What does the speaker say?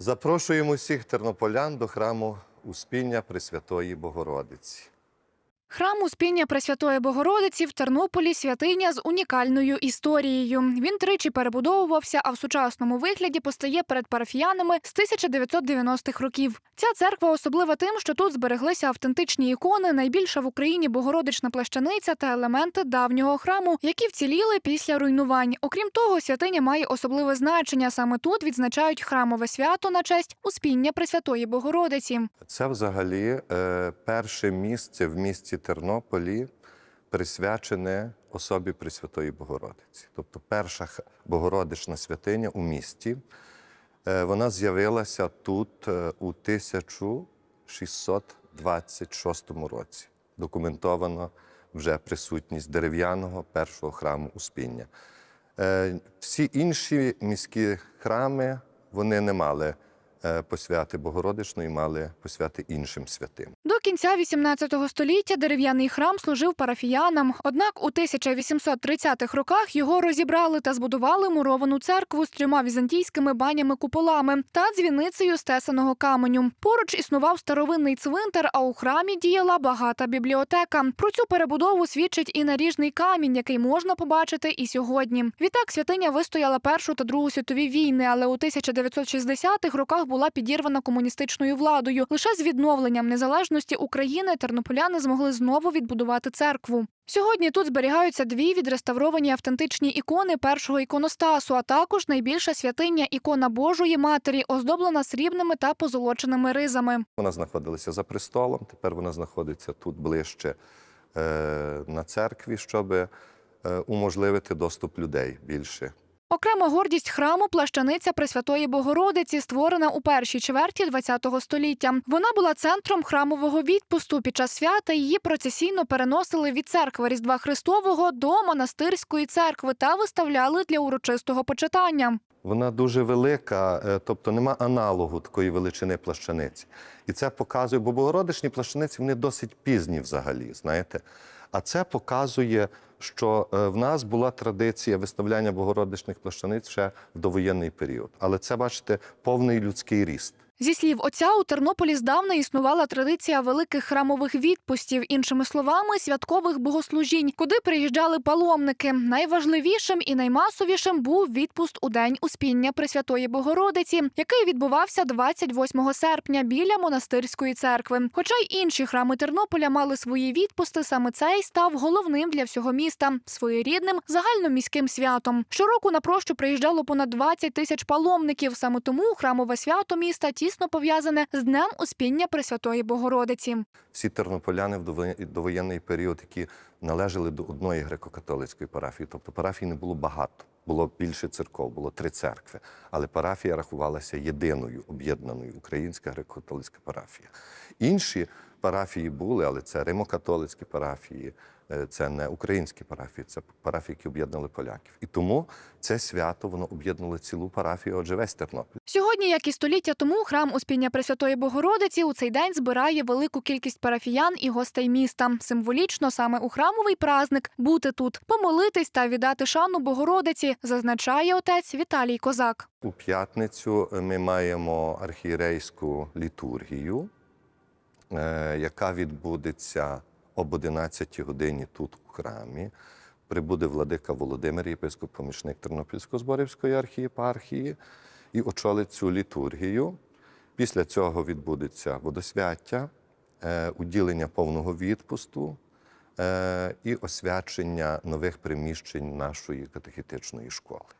Запрошуємо всіх тернополян до храму Успіння Пресвятої Богородиці. Храм Успіння Пресвятої Богородиці в Тернополі святиня з унікальною історією. Він тричі перебудовувався, а в сучасному вигляді постає перед парафіянами з 1990-х років. Ця церква особлива тим, що тут збереглися автентичні ікони, найбільша в Україні Богородична плащаниця та елементи давнього храму, які вціліли після руйнувань. Окрім того, святиня має особливе значення. Саме тут відзначають храмове свято на честь Успіння Пресвятої Богородиці. Це взагалі е, перше місце в місті Тернополі присвячене особі Пресвятої Богородиці. Тобто перша Богородична святиня у місті. Е, вона з'явилася тут е, у 1626 році. Документовано вже присутність дерев'яного першого храму Успіння. Е, Всі інші міські храми вони не мали посвяти Богородичної, мали посвяти іншим святим. До кінця XVIII століття дерев'яний храм служив парафіянам. Однак у 1830-х роках його розібрали та збудували муровану церкву з трьома візантійськими банями-куполами та дзвіницею з тесаного каменю. Поруч існував старовинний цвинтар, а у храмі діяла багата бібліотека. Про цю перебудову свідчить і наріжний камінь, який можна побачити і сьогодні. Відтак святиня вистояла Першу та Другу світові війни, але у 1960-х роках була підірвана комуністичною владою. Лише з відновленням незалежності України тернополяни змогли знову відбудувати церкву. Сьогодні тут зберігаються дві відреставровані автентичні ікони першого іконостасу, а також найбільша святиня ікона Божої Матері, оздоблена срібними та позолоченими ризами. Вона знаходилася за престолом, тепер вона знаходиться тут ближче е, на церкві, щоб е, уможливити доступ людей більше Окрема гордість храму плащаниця Пресвятої Богородиці, створена у першій чверті ХХ століття. Вона була центром храмового відпусту. Під час свята її процесійно переносили від церкви Різдва Христового до монастирської церкви та виставляли для урочистого почитання. Вона дуже велика, е, тобто нема аналогу такої величини плащаниці. І це показує, бо богородичні плащаниці вони досить пізні взагалі, знаєте. А це показує, що е, в нас була традиція виставляння богородичних плащаниць ще в довоєнний період. Але це, бачите, повний людський ріст. Зі слів отця, у Тернополі здавна існувала традиція великих храмових відпустів, іншими словами, святкових богослужінь, куди приїжджали паломники. Найважливішим і наймасовішим був відпуст у день Успіння Пресвятої Богородиці, який відбувався 28 серпня біля монастирської церкви. Хоча й інші храми Тернополя мали свої відпусти, саме цей став головним для всього міста своєрідним загальноміським святом. Щороку на прощу приїжджало понад 20 тисяч паломників. Саме тому храмове свято міста тісно пов'язане з Днем Успіння Пресвятої Богородиці. Всі тернополяни в довоєнний період, які належали до одної греко-католицької парафії, тобто парафій не було багато. Було більше церков, було три церкви, але парафія рахувалася єдиною об'єднаною українська греко-католицька парафія. Інші парафії були, але це римокатолицькі парафії, е, це не українські парафії, це парафії, які об'єднали поляків. І тому це свято воно об'єднало цілу парафію, отже, весь Тернопіль. Сьогодні, як і століття тому, храм Успіння Пресвятої Богородиці у цей день збирає велику кількість парафіян і гостей міста. Символічно саме у храмовий праздник бути тут, помолитись та віддати шану Богородиці, зазначає отець Віталій Козак. У п'ятницю ми маємо архієрейську літургію, яка відбудеться об 11 годині тут у храмі. Прибуде владика Володимир, єпископ помічник Тернопільсько-Зборівської архієпархії, і очолить цю літургію. Після цього відбудеться водосвяття, е, уділення повного відпусту е, і освячення нових приміщень нашої катехітичної школи.